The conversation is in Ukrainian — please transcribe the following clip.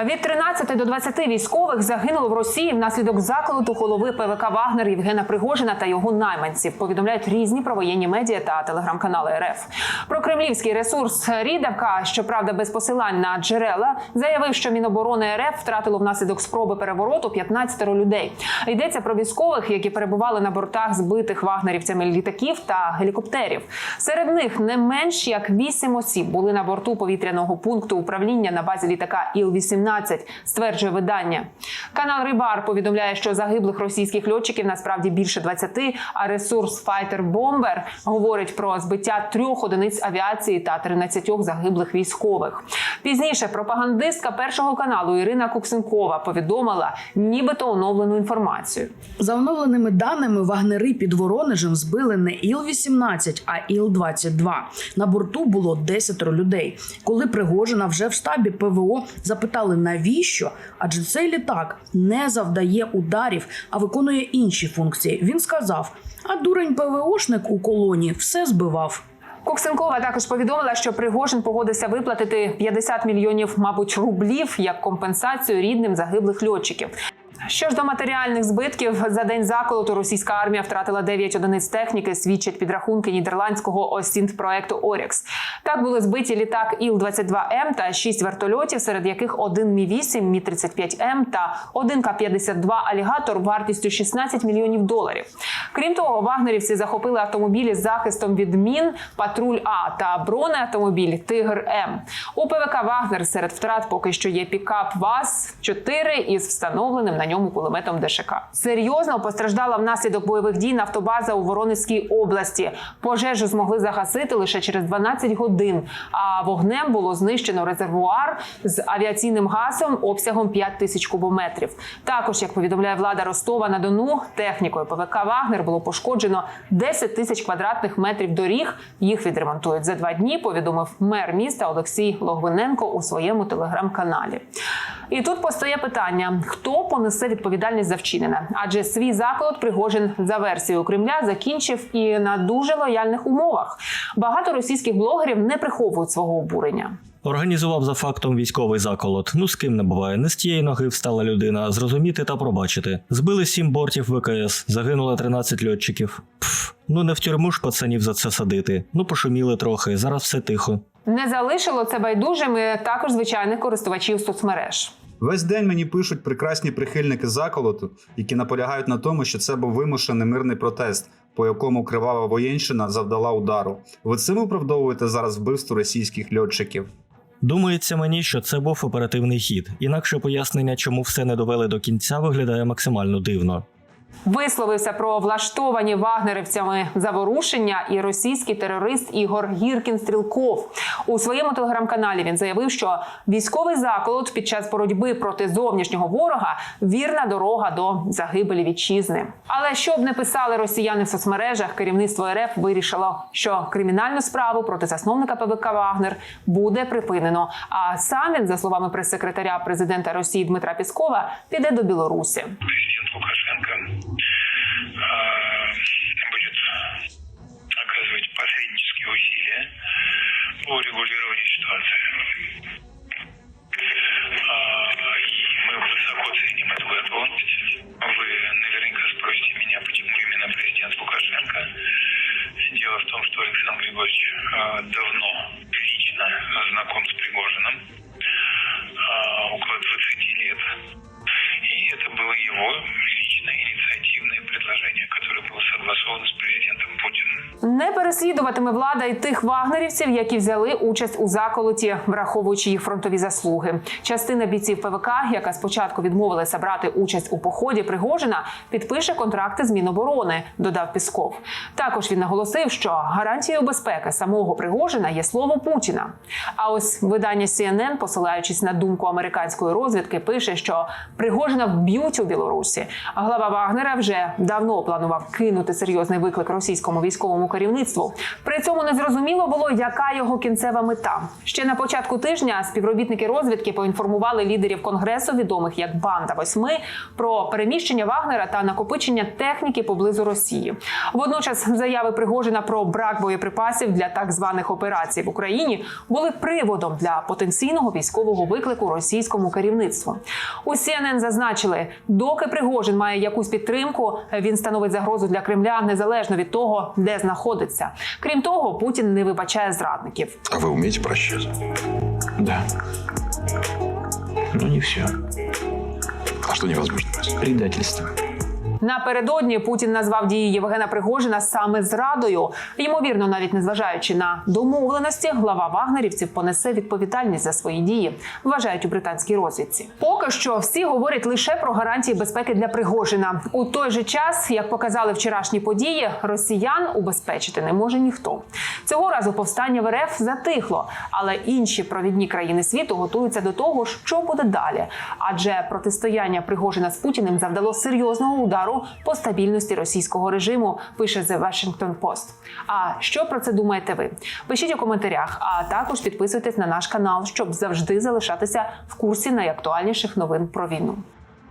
Від 13 до 20 військових загинуло в Росії внаслідок заколоту голови ПВК Вагнер Євгена Пригожина та його найманців. Повідомляють різні провоєнні медіа та телеграм-канали РФ. Про кремлівський ресурс Рідавка, щоправда, без посилань на джерела, заявив, що Міноборони РФ втратило внаслідок спроби перевороту 15 людей. Йдеться про військових, які перебували на бортах збитих вагнерівцями літаків та гелікоптерів. Серед них не менш як 8 осіб були на борту повітряного пункту управління на базі літака Іл-18, стверджує видання. Канал Рибар повідомляє, що загиблих російських льотчиків насправді більше 20, а ресурс Fighter Bomber говорить про збиття трьох одиниць авіації та 13 загиблих військових. Пізніше пропагандистка першого каналу Ірина Куксенкова повідомила, нібито оновлену інформацію. За оновленими даними, вагнери під Воронежем збили не Іл-18, а Іл-22. На борту було 10 людей. Коли Пригожина вже в штабі ПВО запитали, навіщо? Адже цей літак не завдає ударів, а виконує інші функції. Він сказав: а дурень ПВОшник у колоні все збивав. Коксенкова також повідомила, що Пригожин погодився виплатити 50 мільйонів, мабуть, рублів як компенсацію рідним загиблих льотчиків. Що ж до матеріальних збитків за день заколоту російська армія втратила 9 одиниць техніки, свідчать підрахунки нідерландського осінт-проекту Орікс. Так були збиті літак Іл-22М та 6 вертольотів, серед яких один Мі-8, Мі-35М та один К-52 алігатор вартістю 16 мільйонів доларів. Крім того, вагнерівці захопили автомобілі з захистом від мін, патруль А та бронеавтомобіль Тигр М. У ПВК Вагнер серед втрат поки що є пікап ВАЗ 4 із встановленим на ньому кулеметом ДШК. Серйозно постраждала внаслідок бойових дій нафтобаза у Воронезькій області. Пожежу змогли загасити лише через 12 годин. А вогнем було знищено резервуар з авіаційним газом обсягом 5 тисяч кубометрів. Також, як повідомляє влада Ростова на Дону, технікою ПВК Вагнер було пошкоджено 10 тисяч квадратних метрів доріг. Їх відремонтують за два дні. Повідомив мер міста Олексій Логвиненко у своєму телеграм-каналі. І тут постає питання: хто понесе відповідальність за вчинене? Адже свій заколот Пригожин за версією Кремля закінчив і на дуже лояльних умовах. Багато російських блогерів не приховують свого обурення. Організував за фактом військовий заколот. Ну з ким не буває. Не з тієї ноги встала людина. Зрозуміти та пробачити. Збили сім бортів ВКС, загинуло 13 льотчиків. Пф, ну не в тюрму ж пацанів за це садити. Ну пошуміли трохи. Зараз все тихо. Не залишило це байдужими також звичайних користувачів соцмереж. Весь день мені пишуть прекрасні прихильники заколоту, які наполягають на тому, що це був вимушений мирний протест, по якому кривава воєнщина завдала удару. Ви цим виправдовуєте зараз вбивство російських льотчиків. Думається мені, що це був оперативний хід. Інакше пояснення, чому все не довели до кінця, виглядає максимально дивно. Висловився про влаштовані вагнерівцями заворушення і російський терорист Ігор Гіркін Стрілков. У своєму телеграм-каналі він заявив, що військовий заколот під час боротьби проти зовнішнього ворога вірна дорога до загибелі вітчизни. Але щоб не писали росіяни в соцмережах, керівництво РФ вирішило, що кримінальну справу проти засновника ПВК Вагнер буде припинено. А сам він, за словами прес-секретаря президента Росії Дмитра Піскова, піде до Білорусі. президент Лукашенко переслідуватиме влада і тих вагнерівців, які взяли участь у заколоті, враховуючи їх фронтові заслуги. Частина бійців ПВК, яка спочатку відмовилася брати участь у поході Пригожина, підпише контракти з Міноборони, додав Пісков. Також він наголосив, що гарантією безпеки самого Пригожина є слово Путіна. А ось видання CNN, посилаючись на думку американської розвідки, пише, що Пригожина вб'ють у Білорусі. А глава Вагнера вже давно планував кинути серйозний виклик російському військовому керівництву При цьому не зрозуміло було, яка його кінцева мета. Ще на початку тижня співробітники розвідки поінформували лідерів конгресу, відомих як банда восьми, про переміщення Вагнера та накопичення техніки поблизу Росії. Водночас заяви Пригожина про брак боєприпасів для так званих операцій в Україні були приводом для потенційного військового виклику російському керівництву. У CNN зазначили, доки Пригожин має якусь підтримку, він становить загрозу для Кремля незалежно від того, де знаходиться. Крім того, Путін не вибачає зрадників. А ви вмієте прощати? Да. Ну не все. А что невозможно? Предательство. Напередодні Путін назвав дії Євгена Пригожина саме зрадою. Ймовірно, навіть незважаючи на домовленості, глава вагнерівців понесе відповідальність за свої дії, вважають у британській розвідці. Поки що всі говорять лише про гарантії безпеки для Пригожина. У той же час, як показали вчорашні події, росіян убезпечити не може ніхто. Цього разу повстання в РФ затихло, але інші провідні країни світу готуються до того, що буде далі. Адже протистояння Пригожина з Путіним завдало серйозного удару по стабільності російського режиму. Пише The Washington Post. А що про це думаєте ви? Пишіть у коментарях, а також підписуйтесь на наш канал, щоб завжди залишатися в курсі найактуальніших новин про війну.